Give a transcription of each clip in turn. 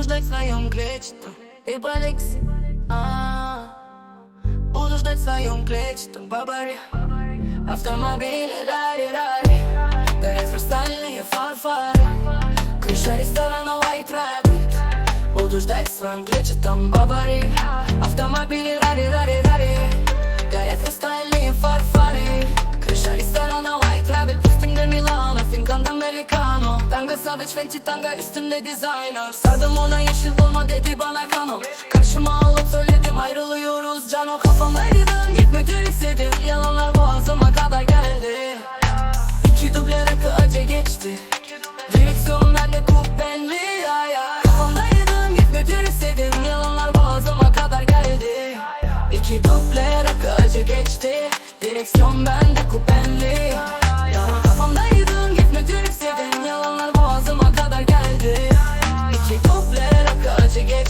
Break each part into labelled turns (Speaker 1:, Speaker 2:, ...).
Speaker 1: Budu ждать в своем клетчатом. И Алексе а, Буду ждать в своем клетчатом. Бабаре Автомобили, рари-рари Горят хрустальные фарфары Крыша ресторана White Rabbit. Буду ждать в своем клетчатом. Бабаре Автомобили, рари-рари-рари Tanga sabit fenty tanga üstünde designer. Sardım ona yeşil bulma dedi bana kanon Karşıma alıp söyledim ayrılıyoruz. Cano kafamdaydım gitmedi istedim. Yalanlar boğazıma kadar geldi. İki duble rakı acı geçti. Direksiyon bende kubbenli ya ya Kafamdaydım gitmedi istedim. Yalanlar boğazıma kadar geldi. İki duble rakı acı geçti. Direksiyon bende kubbenli ya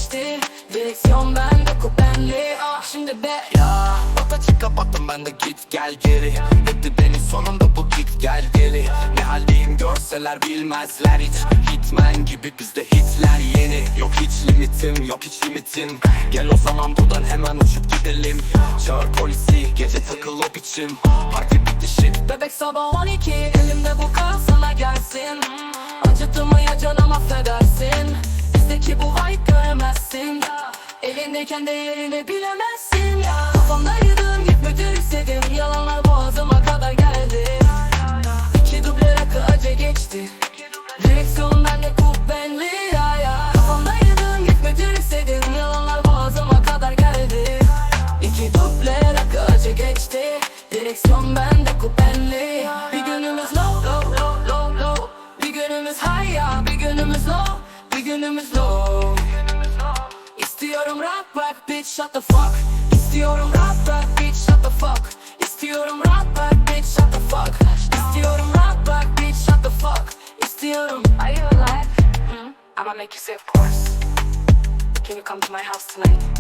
Speaker 1: geçti. Direksiyon bende kubbenli Ah şimdi be.
Speaker 2: Ya Bata kapattım ben de git gel geri. Dedi beni sonunda bu git gel geri. Ne haldeyim görseler bilmezler hiç. Hitman gibi bizde hitler yeni. Yok hiç limitim yok hiç limitin Gel o zaman buradan hemen uçup gidelim. Çağır polisi gece takıl o biçim. Parti bitti shit
Speaker 1: Bebek sabah 12 Elimde bu kar sana gelsin. Acıttı mı ya canım affedersin Elindeyken değerini bilemezsin. Kafamdaydım gitmedi istedim Yalanlar boğazıma kadar geldi. İki duble rakı acı geçti. Direksiyon bende kubbenli ya ya. Kafamdaydım gitmedi istedim Yalanlar boğazıma kadar geldi. İki duble rakı acı geçti. Direksiyon bende kubbenli Bir günümüz low low low low low. Bir günümüz high ya. Bir günümüz low. Bir günümüz low İstiyorum rock rock bitch shut the fuck İstiyorum rock rock bitch shut the fuck İstiyorum rock rock bitch shut the fuck İstiyorum rock rock bitch shut the fuck İstiyorum Are you alive? Hmm? I'ma make you say of course Can you come to my house tonight?